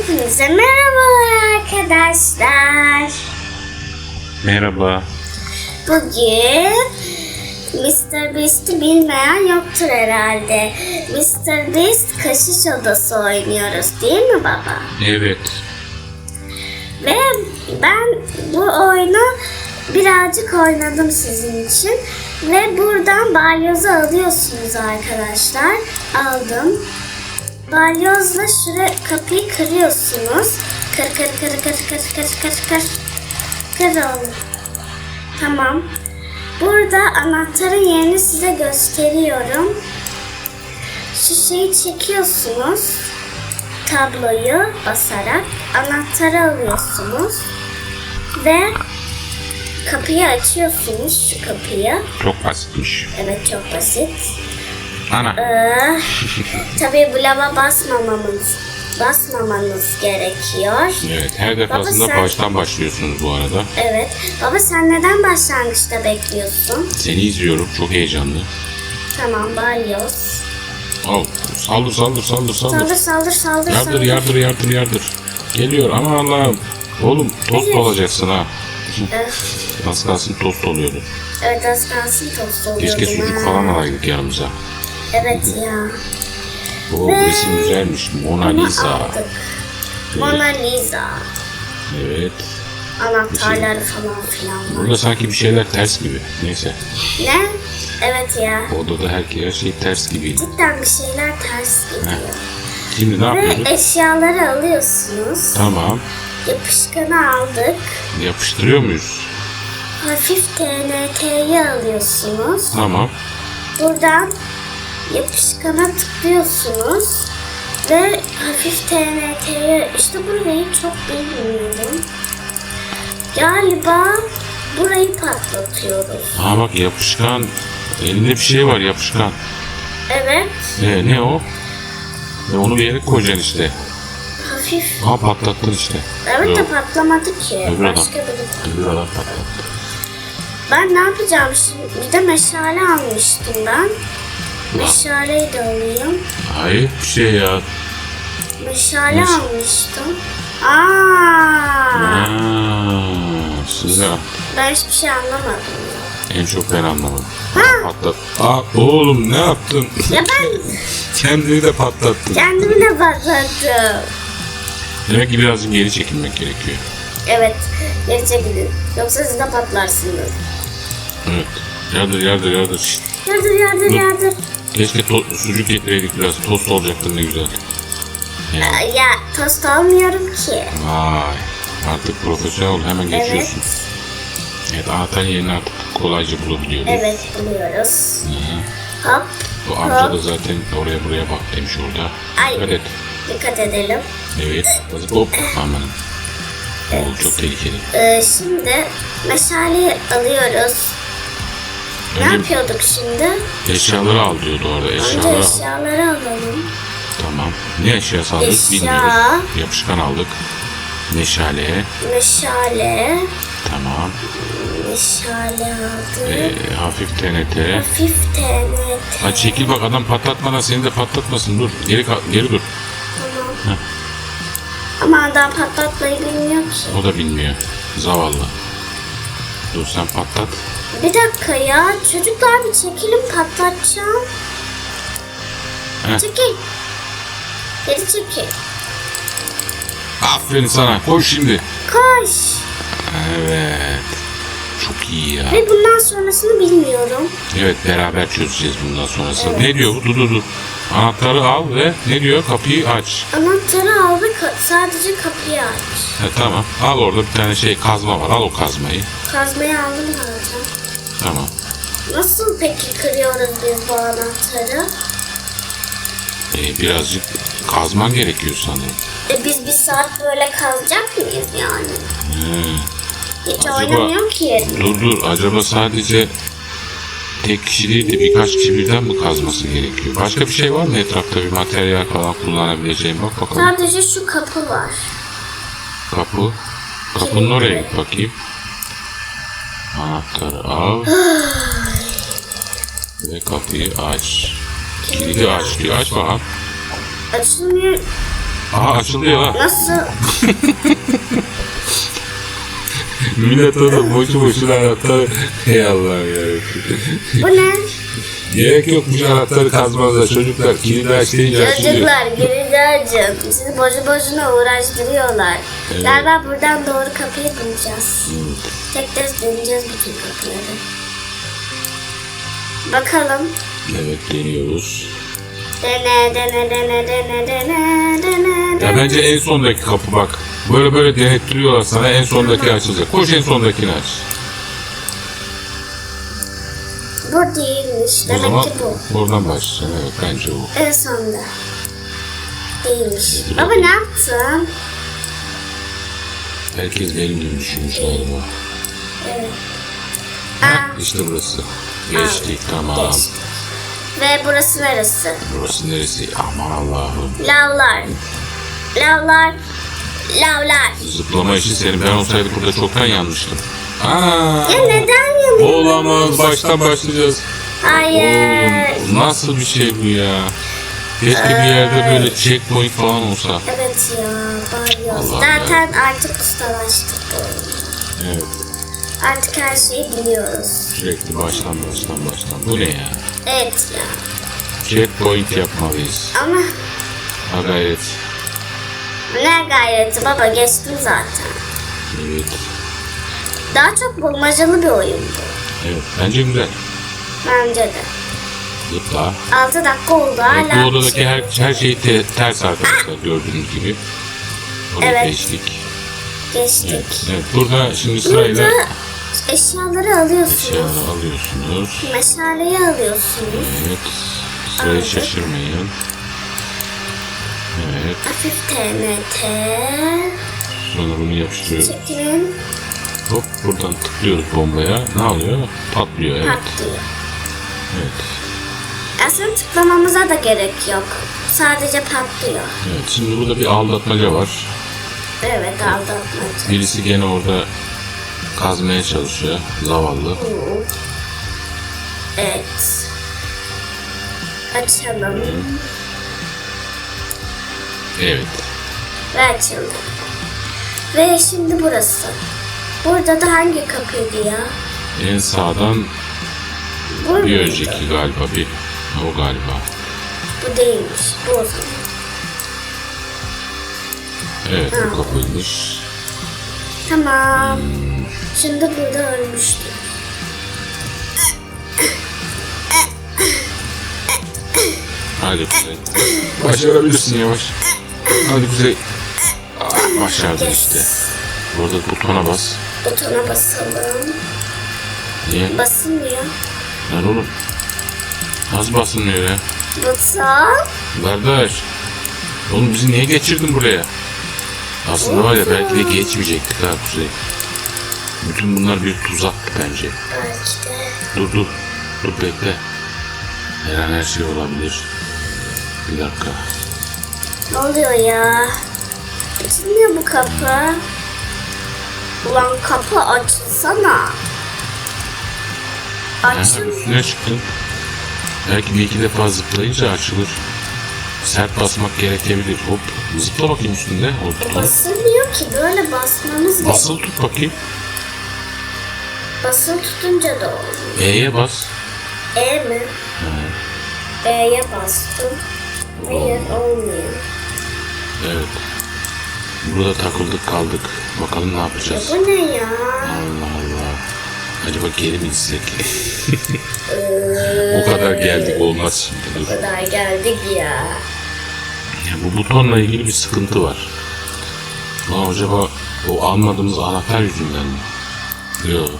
Hepinize merhabalar arkadaşlar. Merhaba. Bugün Mr. Beast'i bilmeyen yoktur herhalde. Mr. Beast kaşış odası oynuyoruz değil mi baba? Evet. Ve ben bu oyunu birazcık oynadım sizin için. Ve buradan balyozu alıyorsunuz arkadaşlar. Aldım. Balyozla şuraya kapıyı kırıyorsunuz. Kır kır kır kır kır kır kır kır. Kır oğlum. Tamam. Burada anahtarın yerini size gösteriyorum. Şu şeyi çekiyorsunuz. Tabloyu basarak anahtarı alıyorsunuz. Ve kapıyı açıyorsunuz şu kapıyı. Çok basitmiş. Evet çok basit. Ana. Ee, tabii bu lava basmamamız, basmamanız gerekiyor. Evet. Her defasında Baba sen- baştan başlıyorsunuz bu arada. Evet. Baba sen neden başlangıçta bekliyorsun? Seni izliyorum. Çok heyecanlı. Tamam balyoz. Al. Saldır saldır saldır saldır. Saldır saldır saldır Yardır saldır. yardır yardır yardır. Geliyor ama Allah'ım. Oğlum tost Evet. olacaksın ha. Az kalsın tost oluyordu. Evet az kalsın tost oluyordum. Keşke sucuk falan alaydık yanımıza. Evet ya. Oo bu resim güzelmiş. Mona Lisa. aldık. Mona Lisa. Evet. Anahtarları falan filan. Burada sanki bir şeyler ters gibi. Neyse. Ne? Evet ya. Odada her, her şey ters gibiydi. Cidden bir şeyler ters gidiyor. Şimdi ne Ve yapıyorduk? eşyaları alıyorsunuz. Tamam. Yapışkanı aldık. Yapıştırıyor muyuz? Hafif TNT'yi alıyorsunuz. Tamam. Buradan yapışkana tıklıyorsunuz. Ve hafif TNT'yi işte burayı çok bilmiyorum. Galiba burayı patlatıyoruz. Aa bak yapışkan. Elinde bir şey var yapışkan. Evet. Ne, ne o? E onu bir yere koyacaksın işte. Hafif. Aa patlattın işte. Evet de Yok, patlamadı ki. Öbür adam. Başka bir öbür adam patlattı. Ben ne yapacağım şimdi? Bir de meşale almıştım ben. Meşaleyi de alayım. Hayır bir şey ya. Meşale Meş- almıştım. Aa, size ben hiçbir şey anlamadım. en çok ben anlamadım. Ha, Patlat. Aa oğlum ne yaptın? ya ben Kendini de patlattın. kendimi de patlattım. Demek ki birazcık geri çekilmek gerekiyor. Evet, geri çekilin. Yoksa siz de patlarsınız. Evet. Yardır yardır yardır. Yardır, yardır, Dur. yardır. Keşke to- sucuk getireydik biraz. Tost olacaktı ne güzel. Ya. Ya, tost olmuyorum ki. Vay. Artık profesyonel ol. Hemen Evet, geçiyorsun. Evet anahtar yerini artık kolayca bulabiliyoruz. evet buluyoruz. Hop, Bu amca hop. da zaten oraya buraya bak demiş orada. Ay. Dikkat et. Dikkat edelim. Evet. Hızlı hop. Aman. Oo, çok tehlikeli. Ee, şimdi meşaleyi alıyoruz. Ne Önce yapıyorduk şimdi? eşyaları al diyordu orada. Önce Eşyaları al. eşyaları alalım. Tamam. Ne eşyası aldık Eşya. bilmiyoruz. Yapışkan aldık. Meşale. Meşale. Tamam. Meşale aldık. Ee, hafif TNT. Hafif TNT. Ha çekil bak adam patlatmadan seni de patlatmasın. Dur. Geri geri dur. Tamam. Ama adam patlatmayı bilmiyor ki. O da bilmiyor. Zavallı. Dur sen patlat. Bir dakika ya. Çocuklar bir çekilin patlatacağım. Heh. Çekil. Geri çekil. Aferin sana. Koş şimdi. Koş. Evet. Çok iyi ya. Ve bundan sonrasını bilmiyorum. Evet beraber çözeceğiz bundan sonrasını. Ne diyor bu? Dur dur dur. Anahtarı al ve ne diyor? Kapıyı aç. Anahtarı al ve ka- sadece kapıyı aç. Ha, tamam. Al orada bir tane şey kazma var. Al o kazmayı. Kazmayı aldım zaten. Tamam. Nasıl peki kırıyoruz biz bu anahtarı? Ee, birazcık kazman gerekiyor sanırım. E biz bir saat böyle kazacak mıyız yani? Hiç Acaba- oynamıyor ki. Dur dur. Acaba sadece tek kişi değil de birkaç kişi birden mi kazması gerekiyor? Başka bir şey var mı etrafta bir materyal falan kullanabileceğim? Bak bakalım. Sadece şu kapı var. Kapı. Kapının oraya git bakayım. Anahtarı al. Ve kapıyı aç. Kilidi aç diyor. Aç bakalım. Açılmıyor. Aha açıldı ya. Nasıl? Millet orada boşu boşuna anahtarı. Ey Allah'ım ya. Bu ne? Gerek yokmuş anahtarı kazmanıza çocuklar. Kilidi açlayınca açılıyor. Çocuklar Girizler'cim sizi boşu boşuna uğraştırıyorlar. Evet. Galiba buradan doğru kapıyı bulacağız. Tek tek deneyeceğiz bütün kapıları. Bakalım. Evet deniyoruz. Dene dene dene dene dene dene Ya dene. bence en sondaki kapı bak. Böyle böyle denettiriyorlar sana en sondaki açılacak. Koş en sondakini aç. Bu değilmiş. O Demek zaman ki bu. oradan başlayacaksın. Evet bence o. En sonda. Değilmiş. Hadi Baba ne yaptın? Herkes benim gibi düşünmüş galiba. Evet. Aa, işte burası. Geçtik tamam. geçtik. Ve burası neresi? Burası neresi? Aman Allah'ım. Lavlar. Lavlar. Lavlar. Zıplama işi senin. Ben olsaydı burada çoktan yanmıştım. Aa, Ya neden yanıyor? olamaz. Baştan başlayacağız. Hayır. Oğlum, nasıl bir şey bu ya? Keşke bir yerde böyle checkpoint falan olsa. Evet ya bağırıyoruz. Allah Zaten artık ustalaştık bu. Evet. Artık her şeyi biliyoruz. Sürekli baştan baştan baştan. Bu ne ya? Evet ya. Checkpoint yapmalıyız. Ama Ha gayret. ne gayreti baba geçtim zaten. Evet. Daha çok bulmacalı bir oyun bu. Evet. Bence güzel. Bence de. Zıpla. 6 dakika oldu Evet, hala. bu bir odadaki şey her, her şey te- ters arkadaşlar gördüğünüz gibi. Orayı Evet. geçtik. Geçtik. Evet. evet. Burada şimdi sırayla Burada eşyaları alıyorsunuz. eşyaları alıyorsunuz. Meşaleyi alıyorsunuz. Evet. Sırayı Aldık. şaşırmayın. Evet. Hafif TNT. Sonra bunu yapıştırıyoruz. Çekilin. Hop buradan tıklıyoruz bombaya. Ne oluyor? Patlıyor. Evet. Patlıyor. Evet. Aslında tıklamamıza da gerek yok. Sadece patlıyor. Evet. Şimdi burada bir aldatmaca var. Evet aldatmaca. Birisi gene orada kazmaya çalışıyor. Zavallı. Evet. Açalım. Evet. Ve açalım. Ve şimdi burası. Burada da hangi kapıydı ya? En sağdan Bu bir muydu? önceki galiba bir. O galiba. Bu değilmiş. Bu o zaman. Evet bu kapıymış. Tamam. Şimdi burada ölmüştüm. Hadi Kuzey. Başarabilirsin yavaş. Hadi Kuzey. Ah, başardın işte. Burada butona bas. Butona basalım. Niye? Basılmıyor. Lan oğlum. Nasıl basılmıyor ya? Buton. Kardeş. Oğlum bizi niye geçirdin buraya? Aslında var ya belki de geçmeyecektik ha Kuzey. Bütün bunlar bir tuzaktı bence. Belki de. Dur dur. Dur bekle. Her an her şey olabilir. Bir dakika. Ne oluyor ya? Açılmıyor bu kapı. Ulan kapı açılsana. Açıl. üstüne çıktın. Belki bir iki defa zıplayınca açılır. Sert basmak gerekebilir. Hop. Zıpla bakayım üstünde. Hop. Basılmıyor ki böyle basmamız gerek. Basılı tut bakayım. Basılı tutunca da olmuyor. E'ye bas. E mi? E'ye bastım. Hayır olmuyor. Evet. Burada takıldık kaldık. Bakalım ne yapacağız. Bu ne ya? Allah Allah. Acaba geri mi gitsek? o kadar geldik olmaz şimdi. Dur. kadar geldik ya. Ya bu butonla ilgili bir sıkıntı var. Lan acaba o almadığımız anahtar yüzünden mi? Yok.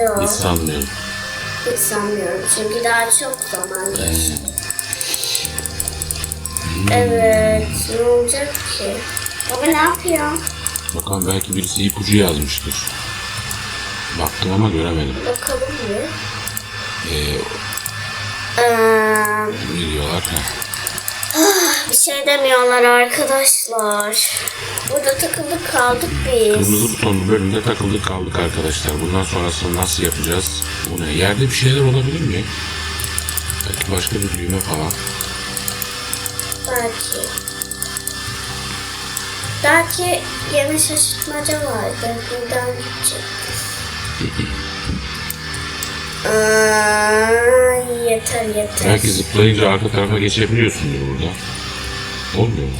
Yok Hiç sanmıyorum. hiç sanmıyorum çünkü daha çok zaman geçti. Evet ne olacak ki? Baba ne yapıyor? Bakalım belki birisi ipucu yazmıştır. Baktım ama göremedim. Bakalım bir. Ee, Ee, ne diyorlar? Heh. Bir şey demiyorlar arkadaşlar. Burada takılıp kaldık biz. Kırmızı butonlu bölümde takıldık kaldık arkadaşlar. Bundan sonrasını nasıl yapacağız? Bu ne? Yerde bir şeyler olabilir mi? Belki başka bir düğme falan. Belki. Belki yeni şaşırtmaca vardır. Buradan gidecek. Aa, yeter yeter. Belki zıplayınca arka tarafa geçebiliyorsundur burada. Olmuyor mu?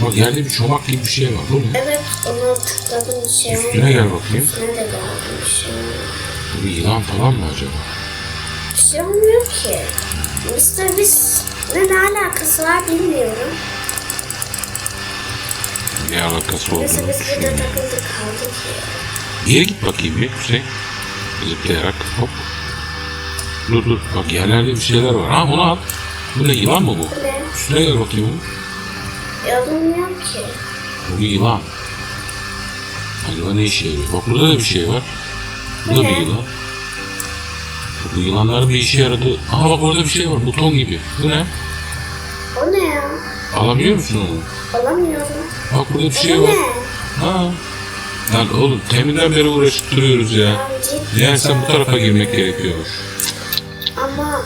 Bak yerde bir çomak gibi bir şey var. Bu ne? Evet onu tıkladım bir şey Üstüne olmadı. gel bakayım. Üstüne de geldi bir şey. Bu bir yılan falan mı acaba? Bir şey olmuyor ki. Mr. Beast ne, ne alakası var bilmiyorum. Ne alakası olduğunu biz burada takıldık kaldık ya. Bir yere git bakayım bir Hüseyin. Zıplayarak hop. Dur dur bak yerlerde bir şeyler var. Ha bunu al. Bu ne yılan mı bu? Ne? Üstüne gel bakayım onu. Yazılmıyor ki. Bu bir yılan. Acaba ne işe yarıyor? Bak burada da bir şey var. Bu da bir yılan. Bu yılanların bir işe yaradı. Aha bak orada bir şey var buton gibi. Bu ne? O ne ya? Alabiliyor musun onu? Alamıyorum. Bak burada bir şey Bu var. ne? Ha. Lan oğlum teminden beri uğraşıp duruyoruz ya. Ya. Yani sen bu tarafa girmek gerekiyormuş. Ama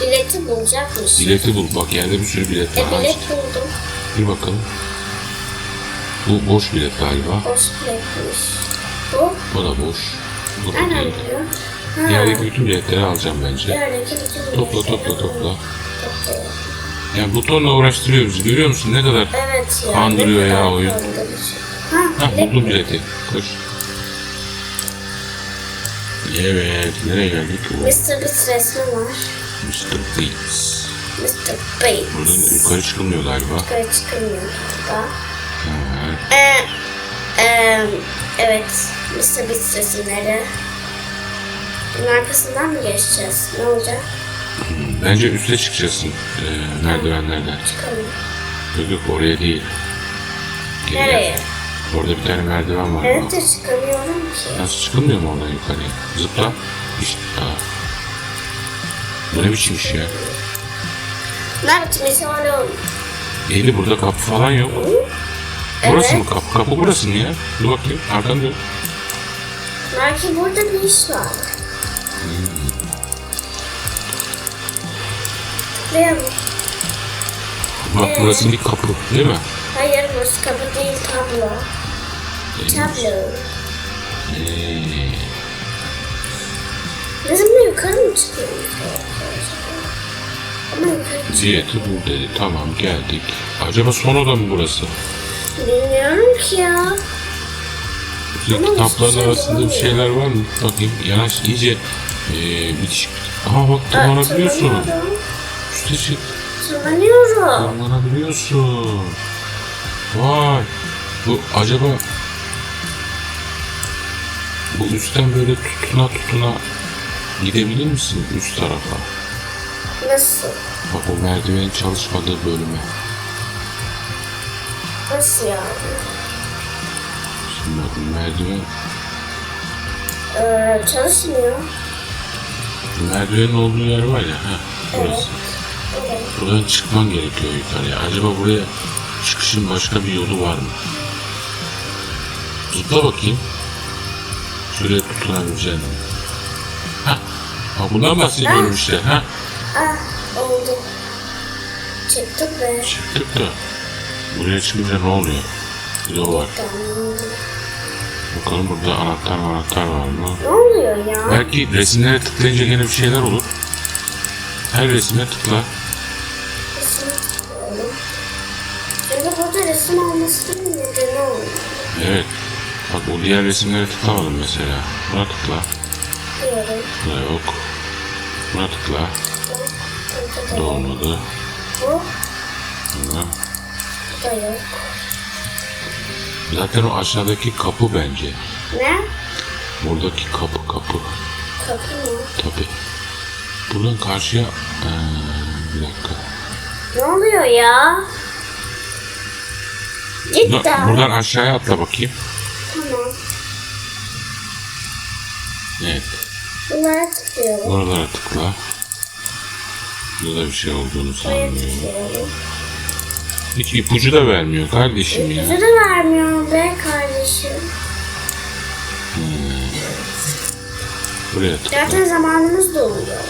bileti bulacakmış. Bileti bul. Bak yerde bir sürü bilet E var. Ha, bilet buldum. Bir bakalım. Bu boş bilet galiba. Boş biletmiş. Bu O da boş. Bu da? Ha. Yerdeki bütün biletleri alacağım bence. Yerdeki bütün Topla topla topla. Yani butonla uğraştırıyoruz. Görüyor musun ne kadar? Evet ya. Kandırıyor ya oyun. kandırıcı. Ha, Ha buldum bileti. Koş. Evet. Nereye geldik? Mr. Beast resmi var. Mr. Beats. Mr. Beast. Buradan yukarı çıkılmıyor galiba. Yukarı çıkılmıyor galiba. Ha. Ee, e, evet. Mr. Beast resimleri. Bunun arkasından mı geçeceğiz? Ne olacak? Bence üste çıkacaksın. Ee, merdivenlerden. Çıkalım. Yok yok oraya değil. Geriye. Nereye? Orada bir tane merdiven var. Evet de çıkamıyorum ki. Nasıl çıkılmıyor mu oradan yukarıya? Zıpla. İşte. Ha. Bu ne biçim iş ya? Mesele oldu? Neydi burada kapı falan yok. Burası mı kapı? Kapı burası mı ya? Dur bakayım. Arkanı dön. Belki burada bir iş var. Tıklayalım. Bak burası bir kapı değil mi? Hayır burası kapı değil tablo. Tablo. Ee, Bizim de yukarı mı çıkıyoruz? Ama yukarı çık- Ziyeti bu dedi. Tamam geldik. Acaba son oda mı burası? Bilmiyorum ki ya. Ama kitapların arasında bir şeyler var mı? Bakayım yanaş iyice ee, bitişik. Aha bak tırmanabiliyorsun. Üste çık. Tırmanıyorum. Tırmanabiliyorsun. Vay. Bu acaba bu üstten böyle tutuna tutuna gidebilir misin üst tarafa? Nasıl? Bak o merdivenin çalışmadığı bölüme. Nasıl yani? Şimdi bak merdiven, Ee, çalışmıyor. merdivenin olduğu yer var ya. Ha, burası. Evet. Buradan çıkman gerekiyor yukarıya. Acaba buraya çıkışın başka bir yolu var mı? Zıpla bakayım. Şuraya tutunabileceğin. Ha. Ha bundan bahsediyorum işte. Ha. Ah oldu. Çıktık be. Çıktık da. Buraya çıkınca ne oluyor? Bir de o var. Bakalım burada anahtar anahtar var mı? Ne oluyor ya? Belki resimlere tıklayınca gene bir şeyler olur. Her resme tıkla. Resim tıklayalım. Çünkü burada resim olmasının nedeni oluyor. Evet. Bak o diğer resimlere tıklamadım mesela. Buna tıkla. Diyorum. Buna yok. Buna tıkla. Bu, da olmadı. Bu, Buna. bu da yok. Zaten o aşağıdaki kapı bence. Ne? Buradaki kapı kapı. Kapı mı? Tabi. Buradan karşıya... Ee, bir dakika. Ne oluyor ya? Cidden. buradan aşağıya atla bakayım. Tamam. Evet. Bunlara tıklıyorum. Oralara tıkla. Burada bir şey olduğunu sanmıyorum. Hiç ipucu da vermiyor kardeşim ya. Bize de vermiyor be kardeşim. Buraya tıkla. Zaten zamanımız doluyor.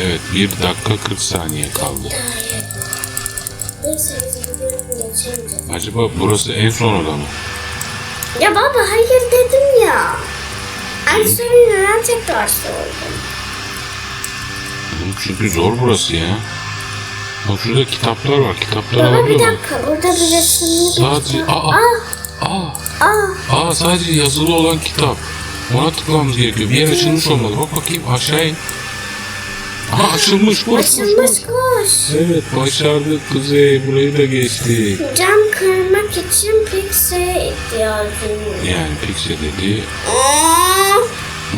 Evet 1 dakika 40 saniye kaldı. Acaba burası en son oda mı? Ya baba hayır dedim ya. Aynı soruyu neden tekrar sordun? Oğlum Çünkü zor burası ya. Bak şurada kitaplar var. Kitapları Baba bir alıyor mu? dakika burada bir resimli bir Sadece kitap. aa, Ah, aa, ah. aa sadece yazılı olan kitap. Ona tıklamamız gerekiyor. Bir yer açılmış olmalı. Bak bakayım aşağı in. Aha açılmış. Koş, Açılmış koş. Evet başardık Kuzey. Burayı da geçtik. Cam kırmak için pikseye ihtiyacım var. Yani Pixie dedi. Aa,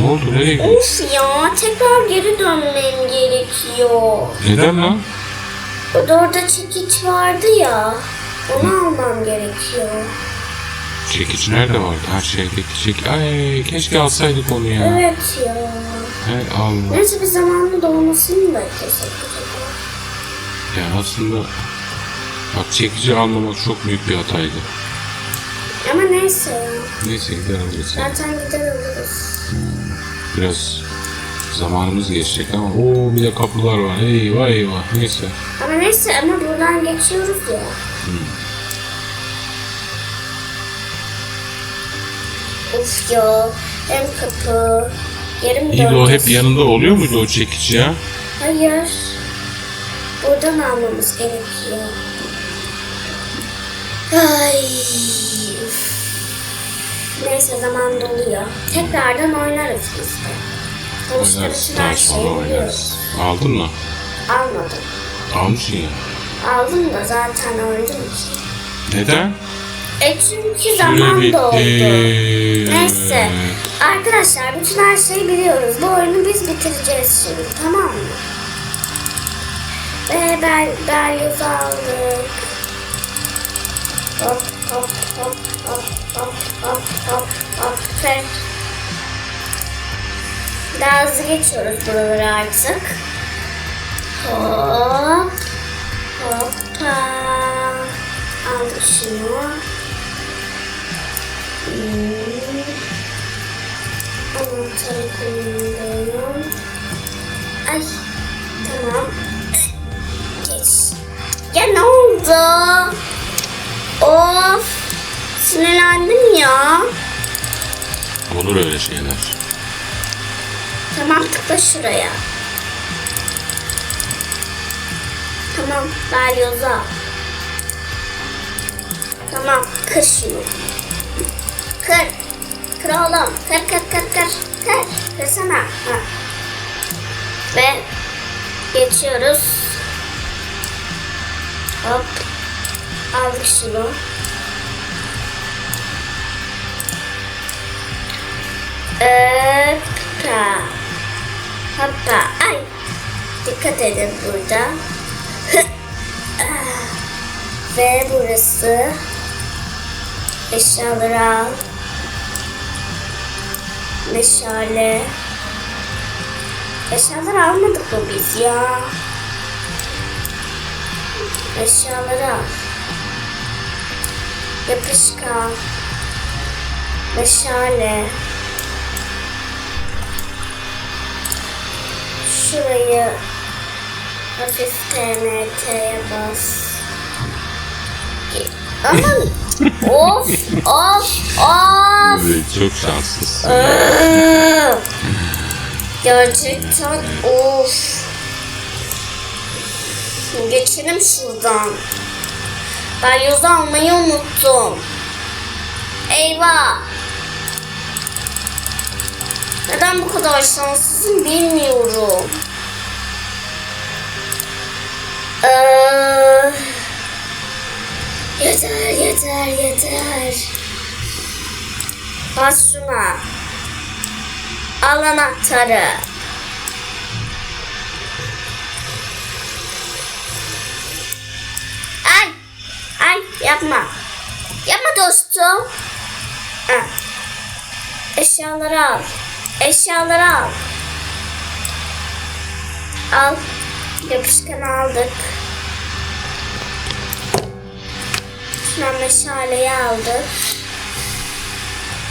Ne oldu? Nereye gidiyorsun? of ya tekrar geri dönmem gerekiyor. Neden lan? Orada orada çekiç vardı ya. Onu almam gerekiyor. Çekiç nerede vardı? Ha şeydeki çek. Ay keşke alsaydık onu ya. Evet ya. He alma. Neyse bir zamanlı dolmasını da acaba. Ya aslında bak çekici almamak çok büyük bir hataydı. Ama neyse ya. Neyse gider alırız. Zaten gider alırız. Biraz zamanımız geçecek ama o bir de kapılar var. Eyvah eyvah. Neyse. Ama neyse ama buradan geçiyoruz ya. Of ya. Hem kapı. Yarım İyi de o hep yanında oluyor muydu o çekiç ya? Hayır. Buradan almamız gerekiyor. Ay. Neyse zaman doluyor. Tekrardan oynarız biz de. Bütün her şeyi biliyoruz. Aldın mı? Almadım. Almışsın ya. Aldım da zaten öldüm ki. Neden? E çünkü zaman doldu. Neyse. Arkadaşlar bütün her şeyi biliyoruz. Bu oyunu biz bitireceğiz şimdi. Tamam mı? Ve ben Berlioz aldık. Hop hop hop hop hop hop hop hop. Ve Daha hızlı geçiyoruz buraları artık. Hop. Hoppa. Al şunu. Anahtarı kullanıyorum. Ay. Tamam. Geç. Ya ne oldu? Of. Sinirlendim ya. Olur öyle şeyler. Tamam tıkla şuraya. Tamam balyoza. Tamam kır şunu. Kır. Kır oğlum. Kır kır kır kır. Kır. Kırsana. Ha. Ve geçiyoruz. Hop. Aldık şunu. Hoppa. Hoppa. Ay. Dikkat edin burada. Ve burası. Eşyaları al. Meşale. Eşyaları almadık mı biz ya? Eşyaları al. Yapışkan. Meşale. Şurayı hafif TNT'ye bas. Aman of of of. Çok şanslısın. Iıı. Gerçekten of. Geçelim şuradan. Ben yüz almayı unuttum. Eyvah. Neden bu kadar şanssızım bilmiyorum. Ee, yeter yeter yeter. Bas şuna. Al anahtarı. Ay. Ay yapma. Yapma dostum. Ha. Eşyaları al. Eşyaları al. Al. Yapışkanı aldık. Şuna meşaleyi aldık.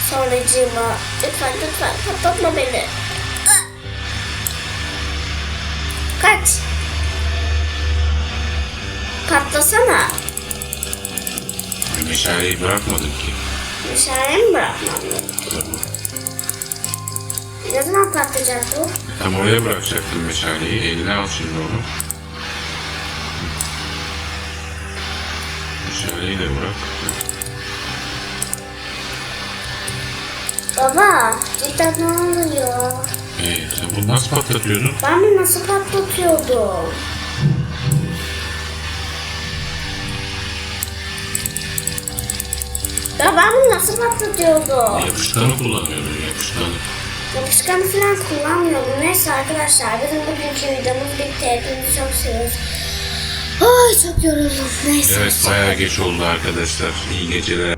Sonracığıma lütfen lütfen kapatma beni. Kaç. patlasana. Meşaleyi bırakmadım ki. Meşale mi gerekiyor? Ne zaman patlayacak bu? Tam oraya bırakacaktım meşaleyi. Eline al şimdi onu. Meşaleyi de bırak. Baba cidden ne oluyor? Ee, sen bunu nasıl patlatıyordun? Ben bunu nasıl patlatıyordum? Ya ben bunu nasıl patlatıyordum? Yapışkanı kullanıyordun yapışkanı. Yapışkanı falan kullanmıyordum. Neyse arkadaşlar bizim bugünkü videomuz bitti. Hepinizi çok seviyoruz. Ay çok yoruldum. Neyse. Evet bayağı geç oldu arkadaşlar. İyi geceler.